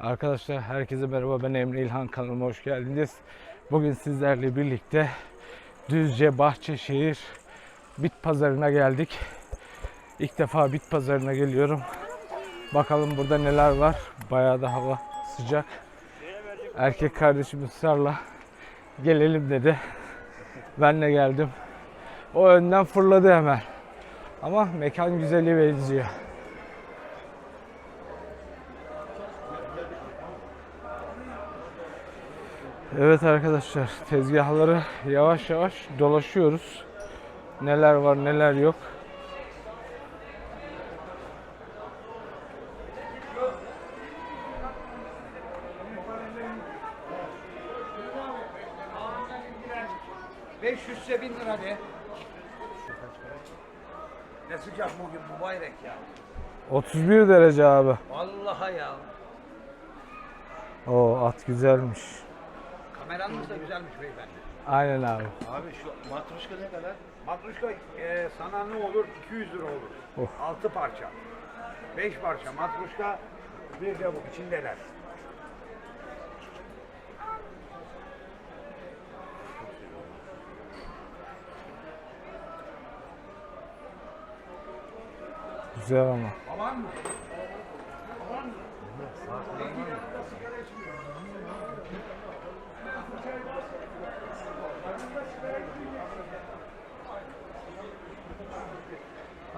Arkadaşlar herkese merhaba ben Emre İlhan kanalıma hoş geldiniz. Bugün sizlerle birlikte Düzce Bahçeşehir Bit Pazarı'na geldik. İlk defa Bit Pazarı'na geliyorum. Bakalım burada neler var. Bayağı da hava sıcak. Erkek kardeşim ısrarla gelelim dedi. Ben de geldim. O önden fırladı hemen. Ama mekan güzeli benziyor. Evet arkadaşlar tezgahları yavaş yavaş dolaşıyoruz. Neler var neler yok. Beş yüzse bin lira de. Ne sıcak bugün mübarek ya. 31 derece abi. Vallahi ya. O at güzelmiş. Kameranız da güzelmiş beyefendi. Aynen abi. Abi şu matruşka ne kadar? Matruşka e, sana ne olur? 200 lira olur. Of. 6 parça. 5 parça matruşka bir de bu içindeler. Güzel ama. Aman mı?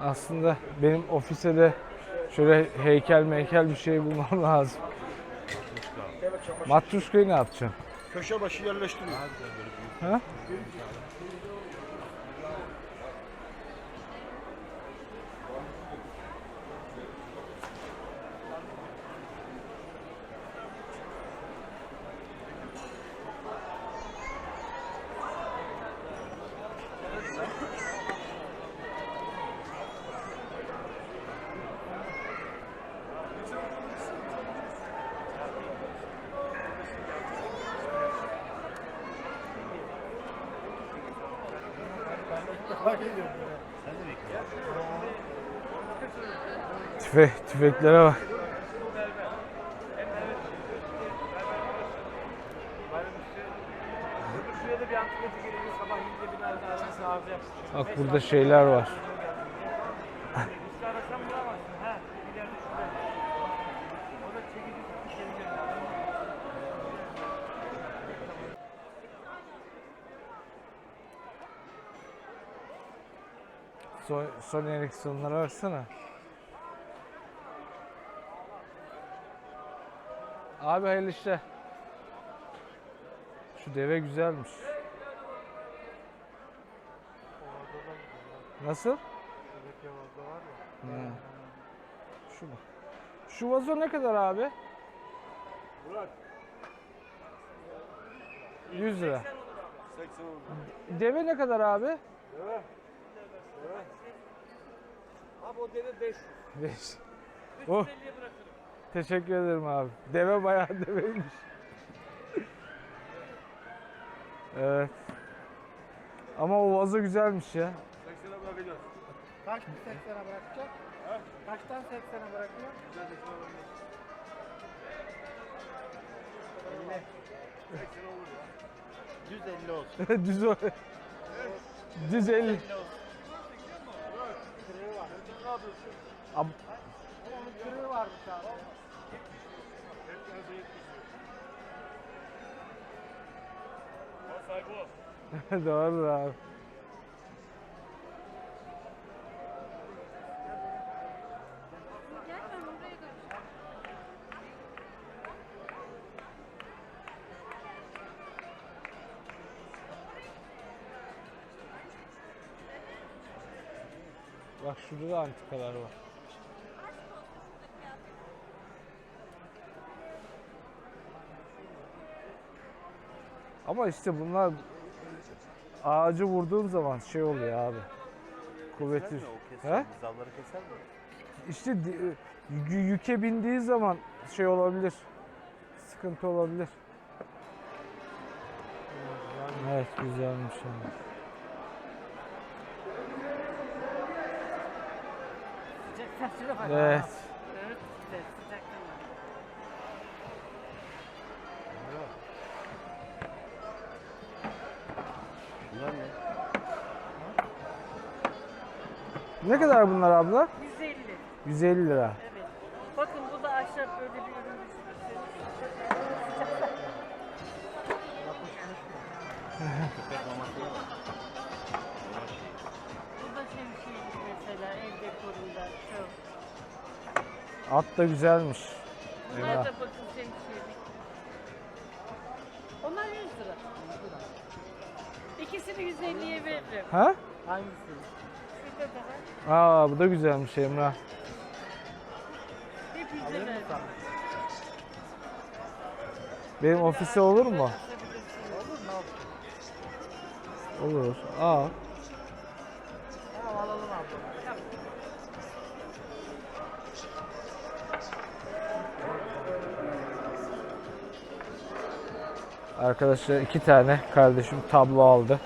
Aslında benim ofise de şöyle heykel meykel bir şey bulmam lazım. Matruşkayı ne yapacağım? Köşe başı yerleştiriyor. Ha? Tüfek, tüfeklere bak. Şuraya da bir antibiyotik gerekiyor. Sabah yiyince bir nerede arası arıza yapsın. Bak burada şeyler var. Üstü arasan bulamazsın. Ha, ileride şurada. O da çekici tutmuş yerine. Son, son Ericsson'lara baksana. Abi hayırlı işler. Şu deve güzelmiş. Nasıl? Şu mu? Şu vazo ne kadar abi? 100 lira. Deve ne kadar abi? Abi o deve 500. 5. Oh. Teşekkür ederim abi. Deve bayağı deveymiş. evet. Ama o vazo güzelmiş ya. Kaç 80'e bırakacak? Kaçtan 80'e bırakıyor? 150 olsun. Düz o. Düz 50. Kırığı var. Ab- Onun kırığı varmış abi. Doğru abi. Bak şurada da antikalar var. Ama işte bunlar ağacı vurduğun zaman şey oluyor abi. Kuvveti. He? Dalları keser mi? İşte yüke bindiği zaman şey olabilir. Sıkıntı olabilir. Evet güzelmiş ama. Evet. Ne kadar bunlar abla? 150. 150 lira. Evet. Bakın bu da ahşap böyle bir ürün. Köpek At da güzelmiş. Bunlar Eyvah. da bakın şemsiyelik. Onlar 100 lira. İkisini 150'ye veririm. Ha? Hangisi? Şurada da var. Aa bu da güzelmiş Emrah. Hep 100'e veririm. Benim ofise olur mu? Asabilirsiniz. Olur. Aa. Arkadaşlar iki tane kardeşim tablo aldı.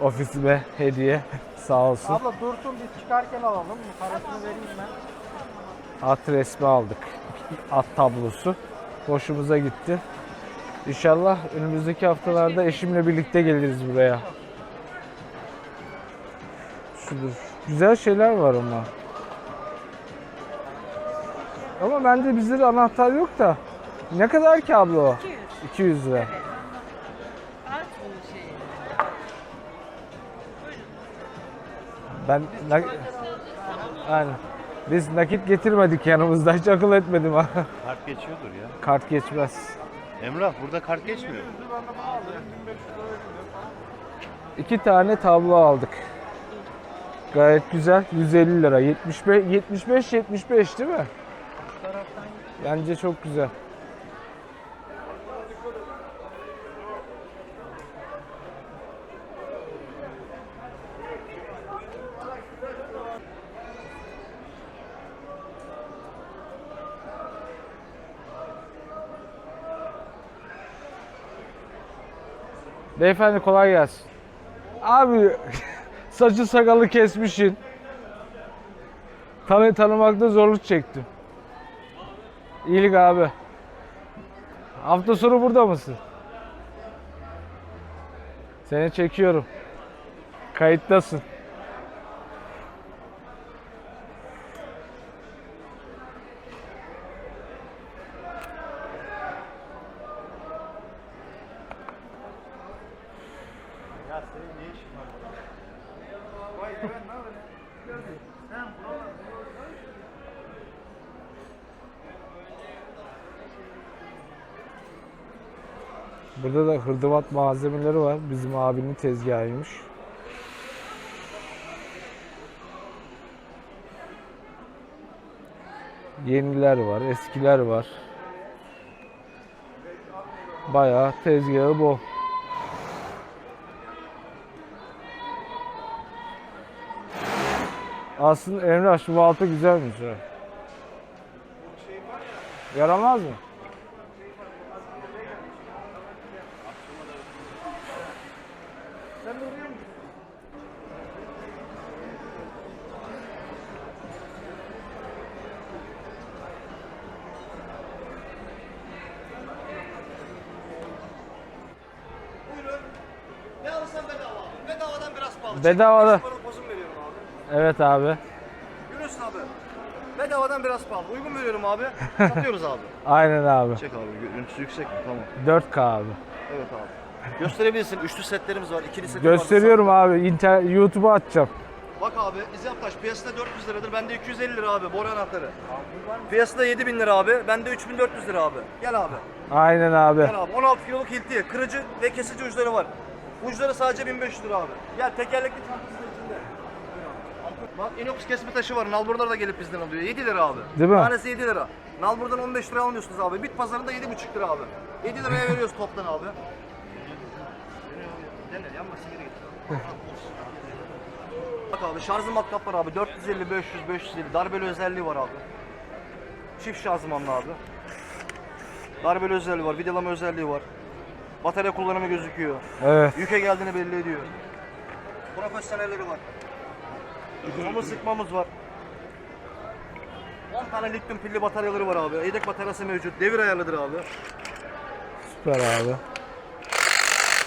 Ofisime hediye. Sağ olsun. Abla dursun biz çıkarken alalım. Parasını vereyim ben. At resmi aldık. At tablosu. Hoşumuza gitti. İnşallah önümüzdeki haftalarda eşimle birlikte geliriz buraya. Şudur. Güzel şeyler var ama. Ama bende bizde anahtar yok da. Ne kadar ki abla o? 200. 200 lira. Evet. Ben nak- Aynen. Biz nakit getirmedik yanımızda. Hiç akıl etmedim. Kart geçiyordur ya. Kart geçmez. Emrah burada kart geçmiyor. İki tane tablo aldık. Gayet güzel. 150 lira. 75 75 75 değil mi? Bence çok güzel. Beyefendi kolay gelsin. Abi saçı sakalı kesmişsin. Tanı tanımakta zorluk çektim. İyilik abi. Hafta sonu burada mısın? Seni çekiyorum. Kayıttasın. Ya senin ne işin var? Burada da hırdavat malzemeleri var. Bizim abinin tezgahıymış. Yeniler var, eskiler var. Bayağı tezgahı bol. Aslında Emrah şu balta güzelmiş ha. Yaramaz mı? Bedavadan biraz pahalı. Çek, beş paralık pozum veriyorum abi. Evet abi. Görüyorsun abi. Bedavadan biraz pahalı. Uygun veriyorum abi. Satıyoruz abi. Aynen abi. Çek abi. Görüntüsü yüksek mi? Tamam. 4K abi. Evet abi. Gösterebilirsin. Üçlü setlerimiz var. ikili setim Gösteriyorum abi. İnter YouTube'a atacağım. var. Bak abi İzyaptaş piyasada 400 liradır. Bende 250 lira abi. Boru anahtarı. Piyasada 7000 lira abi. Bende 3400 lira abi. Gel abi. Aynen abi. Gel abi. 16 kiloluk hilti. Kırıcı ve kesici uçları var. Uçları sadece 1500 lira abi. Gel tekerlekli çantası. Bak inox kesme taşı var. Nalburlar da gelip bizden alıyor. 7 lira abi. Değil mi? Tanesi 7 lira. Nalbur'dan 15 lira almıyorsunuz abi. Bit pazarında 7,5 lira abi. 7 liraya veriyoruz toptan abi. Dene yanmasın geri git. Bak abi şarjlı matkap var abi. 450, 500, 550. Darbeli özelliği var abi. Çift şarjmanlı abi. Darbeli özelliği var. Vidalama özelliği var. Batarya kullanımı gözüküyor. Evet. Yüke geldiğini belli ediyor. Profesyonelleri var. Somu sıkmamız var. 10 tane lityum pilli bataryaları var abi. Yedek bataryası mevcut. Devir ayarlıdır abi. Süper abi.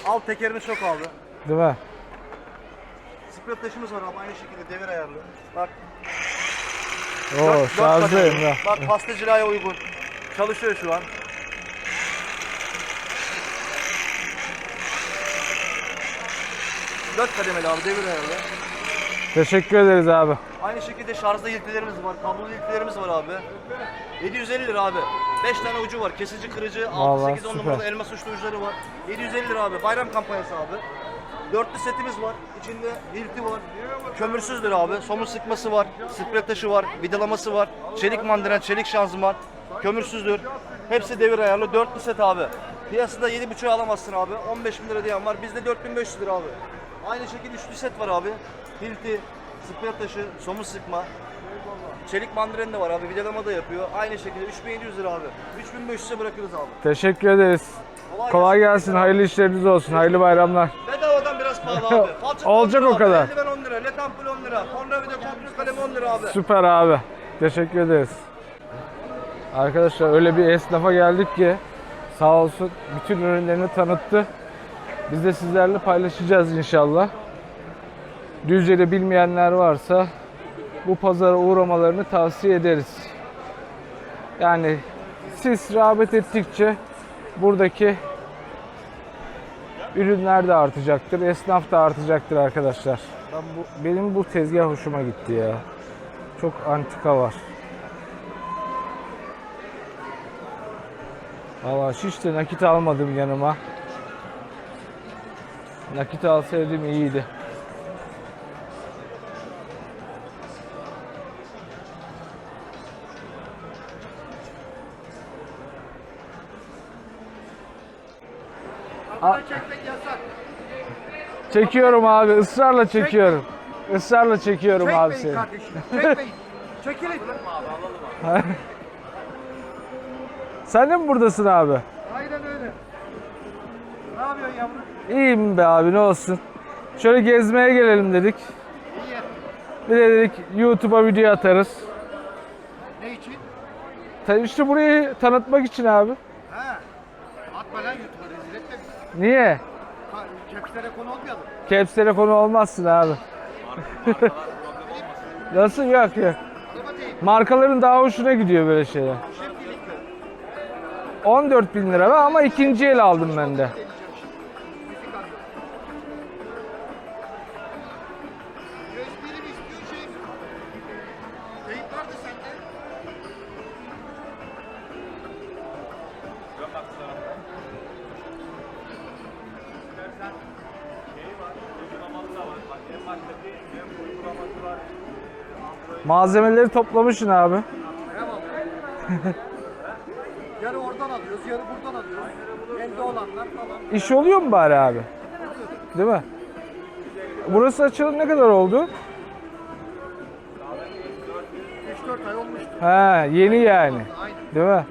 Alt tekerini sok abi. Değil mi? Split taşımız var abi aynı şekilde devir ayarlı. Bak. Oo dört- ya. Bak pastacılığa uygun. Çalışıyor şu an. Dört kademeli abi devir ayarlı. Teşekkür ederiz abi. Aynı şekilde şarjlı ilklerimiz var, kablolu ilklerimiz var abi. 750 lira abi. 5 tane ucu var. Kesici, kırıcı, 6 Vallahi 8 10 süper. numaralı elmas uçlu uçları var. 750 lira abi. Bayram kampanyası abi. Dörtlü setimiz var. İçinde hilti var. Kömürsüzdür abi. Somun sıkması var. Sprey taşı var. Vidalaması var. Çelik mandren, çelik şanzıman. Kömürsüzdür. Hepsi devir ayarlı. Dörtlü set abi. Piyasada 7.5'a alamazsın abi. 15 bin lira diyen var. Bizde 4500 lira abi. Aynı şekilde üçlü set var abi. Hilti, sprey taşı, somun sıkma. Çelik mandren de var abi. Vidalama da yapıyor. Aynı şekilde 3700 lira abi. 3500'e bırakırız abi. Teşekkür ederiz. Kolay, Kolay gelsin. Hayırlı işleriniz olsun. Hayırlı bayramlar. Bedavadan biraz pahalı abi. Falçata Olacak 10 lira o kadar. Eldiven 10 lira. Led ampul 10 lira. Tornavida kompresör kalemi 10 lira abi. Süper abi. Teşekkür ederiz. Arkadaşlar öyle bir esnafa geldik ki sağ olsun bütün ürünlerini tanıttı. Biz de sizlerle paylaşacağız inşallah. Düzce'de bilmeyenler varsa bu pazara uğramalarını tavsiye ederiz. Yani siz rağbet ettikçe buradaki ürünler de artacaktır, esnaf da artacaktır arkadaşlar. Ben bu, benim bu tezgah hoşuma gitti ya. Çok antika var. Valla hiç de nakit almadım yanıma. Nakit alsaydım iyiydi. Çekiyorum abi, ısrarla çekiyorum. Israrla çekiyorum abi seni. kardeşim. Çekmeyin. Çekilin. Sen de mi buradasın abi? Aynen öyle. Ne yapıyorsun yavrum? İyiyim be abi ne olsun. Şöyle gezmeye gelelim dedik. İyi. Bir de dedik YouTube'a video atarız. Ne için? Ta- İşte burayı tanıtmak için abi. Ha. Atma lan YouTube'a rezil etme bizi. Niye? Kepslere konu olmayalım. Caps telefonu olmazsın abi. Nasıl yok ya? Markaların daha hoşuna gidiyor böyle şeyler. Şefkilikle. 14 bin lira ama ikinci el aldım ben de. Malzemeleri toplamışsın abi. Yarı oradan alıyoruz, yarı buradan alıyoruz. Elde olanlar falan. İş oluyor mu bari abi? Değil mi? Burası açıldı ne kadar oldu? 3-4 ay olmuştu. Ha, yeni yani. Değil mi?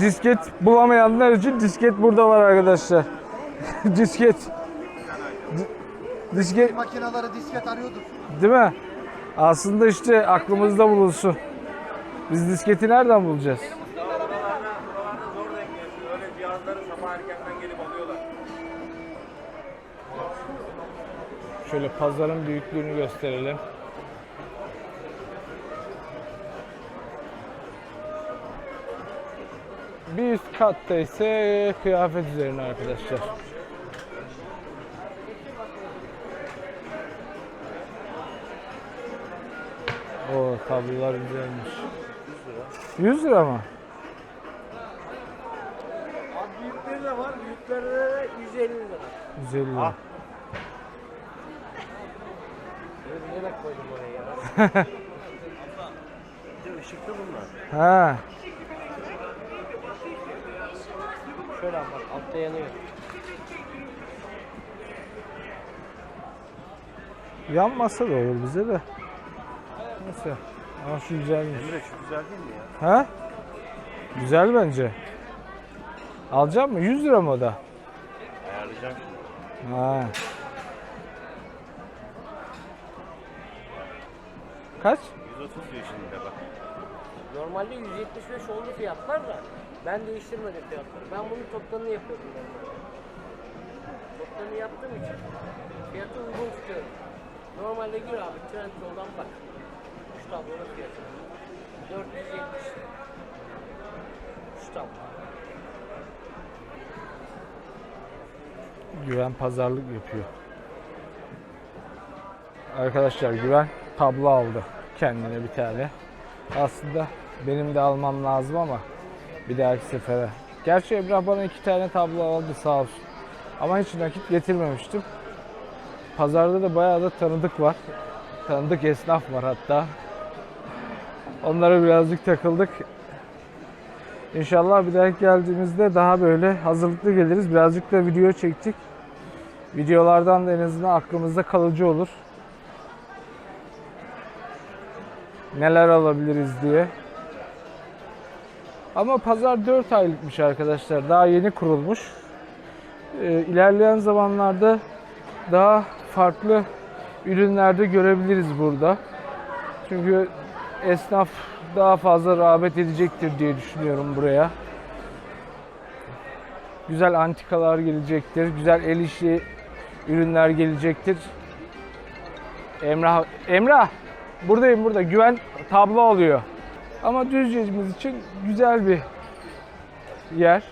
Disket bulamayanlar için disket burada var arkadaşlar. disket. Di- disket Makineleri disket arıyordur. değil mi? Aslında işte aklımızda bulunsun. Biz disketi nereden bulacağız? Öyle cihazları sabah erkenden gelip alıyorlar. Şöyle pazarın büyüklüğünü gösterelim. Bir üst katta ise kıyafet üzerine arkadaşlar. O tablolar güzelmiş. 100 lira mı? Büyükleri de var. Büyükleri de 150 lira. 150 lira. Bilerek koydum oraya ya. Işıklı bunlar. Ha. Şöyle bak altta yanıyor. Yanmasa da olur bize de. Neyse. Ama şu güzelmiş. Emre şu güzel değil mi ya? Ha? Güzel bence. Alacak mı? 100 lira mı o da? Ayarlayacağım şimdi. Ha. Kaç? 130 diyor şimdi bak. Normalde 175 oldu fiyatlar da ben değiştirmedim fiyatları. Ben bunun toplamını yapıyordum. Ben. hesaplarını yaptığım için fiyatı uygun tutuyorum. Normalde gir abi Trendyol'dan bak. Şu tablonun fiyatı. 470 lira. Şu tablo. Güven pazarlık yapıyor. Arkadaşlar Güven tablo aldı kendine bir tane. Aslında benim de almam lazım ama bir dahaki sefere. Gerçi Emrah bana iki tane tablo aldı sağ olsun. Ama hiç nakit getirmemiştim. Pazarda da bayağı da tanıdık var. Tanıdık esnaf var hatta. Onlara birazcık takıldık. İnşallah bir dahaki geldiğimizde daha böyle hazırlıklı geliriz. Birazcık da video çektik. Videolardan da en azından aklımızda kalıcı olur. Neler alabiliriz diye. Ama pazar 4 aylıkmış arkadaşlar. Daha yeni kurulmuş. Ee, ilerleyen zamanlarda daha farklı ürünlerde görebiliriz burada. Çünkü esnaf daha fazla rağbet edecektir diye düşünüyorum buraya. Güzel antikalar gelecektir. Güzel el işi ürünler gelecektir. Emrah, Emrah buradayım burada. Güven tablo alıyor. Ama Düzce'miz için güzel bir yer.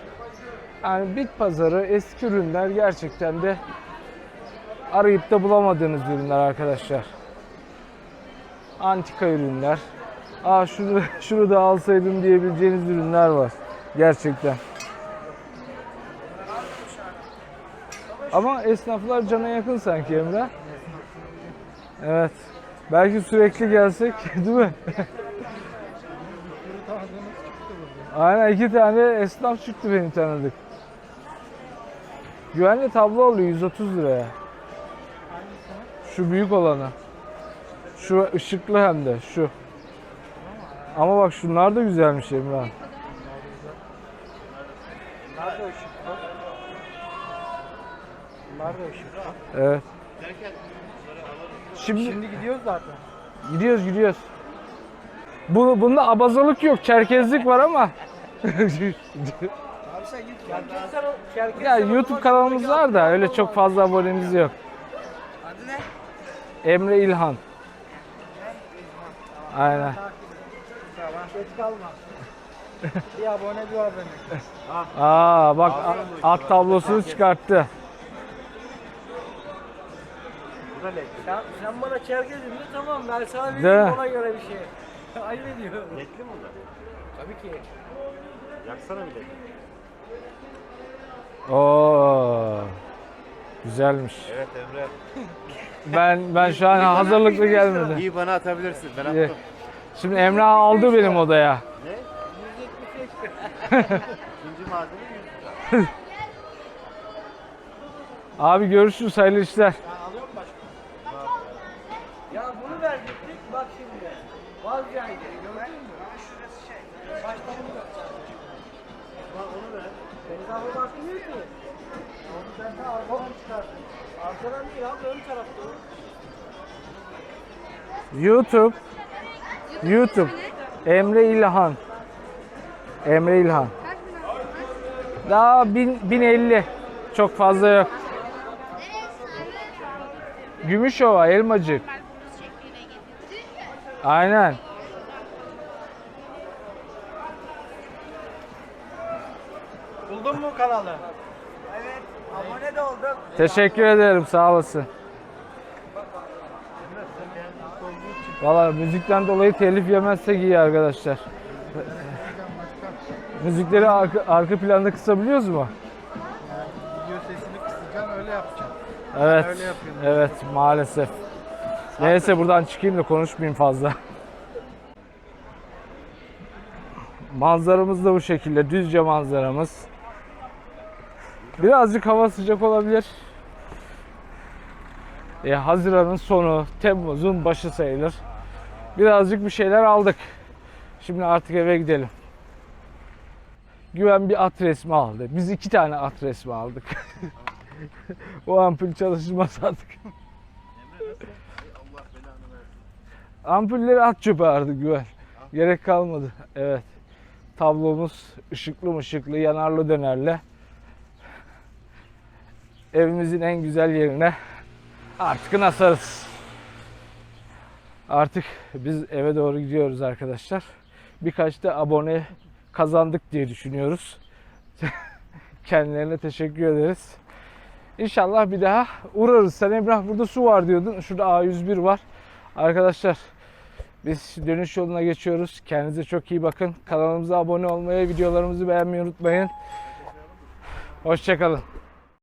Yani bit pazarı, eski ürünler gerçekten de arayıp da bulamadığınız ürünler arkadaşlar. Antika ürünler. Aa şunu, şunu da alsaydım diyebileceğiniz ürünler var. Gerçekten. Ama esnaflar cana yakın sanki Emre. Evet. Belki sürekli gelsek değil mi? Aynen iki tane esnaf çıktı benim tanıdık. Güvenli tablo oluyor 130 liraya. Şu büyük olanı. Şu ışıklı hem de şu. Ama bak şunlar da güzelmiş Emrah. Bunlar da ışıklı. Bunlar da ışıklı. Evet. Şimdi Şimdi gidiyoruz zaten. gidiyoruz gidiyoruz. Bu, bunda abazalık yok, çerkezlik var ama. Ya YouTube kanalımız var da öyle çok fazla abonemiz yok. Adı ne? Emre İlhan. Aynen. Geç kalma. bir abone bir abone. Aa bak at tablosunu çıkarttı. Sen, sen bana Çerkez dedin tamam ben sana Değil vereyim ona göre bir şey. Ayıp ediyor. Netli mi bu da? Tabii ki. Yaksana bir de. Oo. Güzelmiş. Evet Emre. Ben ben şu an hazırlıklı gelmedim. İyi bana atabilirsin. Ben İyi. attım. Şimdi Emre aldı benim odaya. İkinci malzeme 100 lira. Abi görüşürüz hayırlı işler. Ya bunu verecektik bak şimdi. Vazgeçti gördün mü? Başta bunu yapacağız. Bak onu ver. Beni daha orada atmıyor ki. Onu ben de arkadan çıkardım. Arkadan değil abi ön tarafta o. YouTube. YouTube. Emre İlhan. Emre İlhan. Daha bin, 1050. Çok fazla yok. Gümüşova, Elmacık. Aynen. Buldun mu kanalı? Evet. Abone de oldum. Teşekkür ederim, sağ olasın. Valla müzikten dolayı telif yemezsek iyi arkadaşlar. Müzikleri arka, arka planda kısabiliyoruz mu? Video sesini kısacaksın öyle yapacaksın. Evet. öyle. Evet maalesef. Neyse buradan çıkayım da konuşmayayım fazla. Manzaramız da bu şekilde. Düzce manzaramız. Birazcık hava sıcak olabilir. E, Haziran'ın sonu, Temmuz'un başı sayılır. Birazcık bir şeyler aldık. Şimdi artık eve gidelim. Güven bir at resmi aldı. Biz iki tane at resmi aldık. o ampul çalışmaz artık. Ampulleri at çöpe artık Güven. Gerek kalmadı. Evet. Tablomuz ışıklı mışıklı, yanarlı dönerli. evimizin en güzel yerine artık asarız. Artık biz eve doğru gidiyoruz arkadaşlar. Birkaç da abone kazandık diye düşünüyoruz. Kendilerine teşekkür ederiz. İnşallah bir daha uğrarız. Sen Emrah burada su var diyordun. Şurada A101 var. Arkadaşlar biz dönüş yoluna geçiyoruz. Kendinize çok iyi bakın. Kanalımıza abone olmayı, videolarımızı beğenmeyi unutmayın. Hoşçakalın.